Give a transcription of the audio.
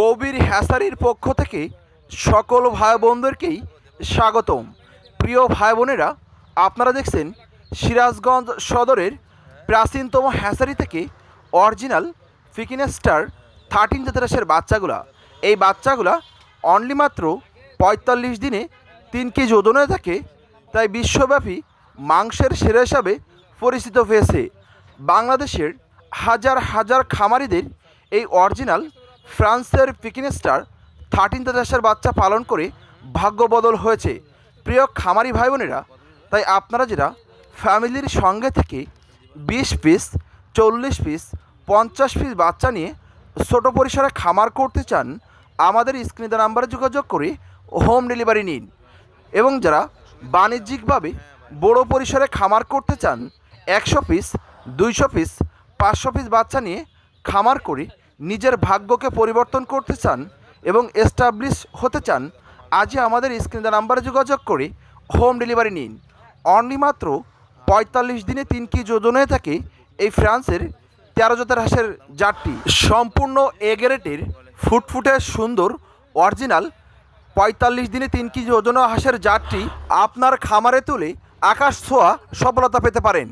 কবির হ্যাসারির পক্ষ থেকে সকল ভাই বোনদেরকেই স্বাগতম। প্রিয় ভাই বোনেরা আপনারা দেখছেন সিরাজগঞ্জ সদরের প্রাচীনতম হ্যাসারি থেকে অরিজিনাল ফিকিনেস্টার থার্টিন জাতেরাসের বাচ্চাগুলা। এই বাচ্চাগুলা অনলি মাত্র পঁয়তাল্লিশ দিনে তিন কেজি ওজনে থাকে, তাই বিশ্বব্যাপী মাংসের সেরা হিসাবে পরিচিত হয়েছে। বাংলাদেশের হাজার হাজার খামারিদের এই অরিজিনাল ফ্রান্সের পিকিনেস্টার থার্টিন চাষের বাচ্চা পালন করে ভাগ্য বদল হয়েছে। প্রিয় খামারি ভাই বোনেরা তাই আপনারা যারা ফ্যামিলির সঙ্গে থেকে বিশ পিস, চল্লিশ পিস, পঞ্চাশ পিস বাচ্চা নিয়ে ছোট পরিসরে খামার করতে চান, আমাদের স্ক্রিনে নাম্বারে যোগাযোগ করে হোম ডেলিভারি নিন। এবং যারা বাণিজ্যিকভাবে বড় পরিসরে খামার করতে চান, একশো পিস, দুইশো পিস, পাঁচশো পিস বাচ্চা নিয়ে খামার করে নিজের ভাগ্যকে পরিবর্তন করতে চান এবং এস্টাবলিশ হতে চান, আজই আমাদের স্ক্রিন স্ক্রিনে নাম্বারে যোগাযোগ করে হোম ডেলিভারি নিন। অনলি মাত্র পঁয়তাল্লিশ দিনে তিন কেজি ওজনে থাকে এই ফ্রান্সের তেরো জাতের হাঁসের জাতটি। সম্পূর্ণ এগেরেটের ফুটফুটে সুন্দর, অরিজিনাল পঁয়তাল্লিশ দিনে তিন কেজি ওজন হাঁসের জাতটি আপনার খামারে তুলে আকাশ ছোঁয়া সফলতা পেতে পারেন।